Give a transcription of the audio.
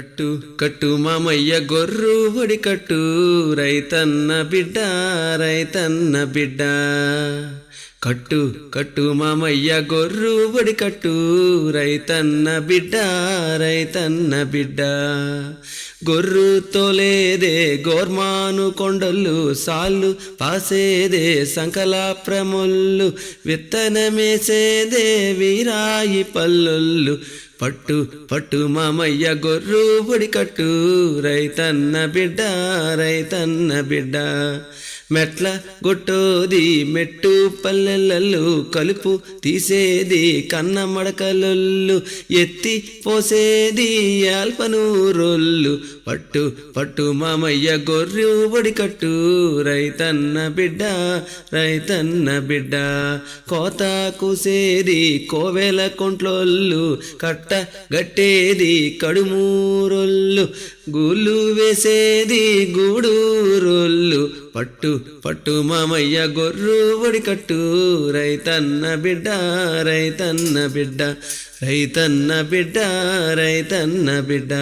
కట్టు కట్టు మామయ్య గొర్రు ఒడి కట్టు. రైతన్న బిడ్డ రైతన్న బిడ్డ. కట్టు కట్టు మామయ్య గొర్రు ఒడి కట్టు. రైతన్న బిడ్డ రైతన్న బిడ్డ. గొర్రు తోలేదే గోర్మాను కొండలు సాళ్ళు పాసేదే సంకల ప్రముళ్ళు విత్తనమేసేదే వీరాయి పల్లొల్లు. పట్టు పట్టు మామయ్య గొర్రు బుడి కట్టు రైతన్న బిడ్డ రైతన్న బిడ్డ. మెట్ల గొట్టోది మెట్టు పల్లెలల్లు కలుపు తీసేది కన్న మడకలొల్లు ఎత్తి పోసేది యాల్పనూరొల్లు. పట్టు పట్టు మామయ్య గొర్రె ఒడికట్టు రైతన్న బిడ్డ రైతన్న బిడ్డ. కోత కూసేది కోవెల కొంట్లోళ్ళు కట్ట గట్టేది కడుమూరొల్లు. గూళ్ళు వేసేది గూడూరొల్లు. పట్టు పట్టు మామయ్య గొర్రు బడి కట్టు. రైతన్న బిడ్డ రైతన్న బిడ్డ. రైతన్న బిడ్డ రైతన్న బిడ్డ.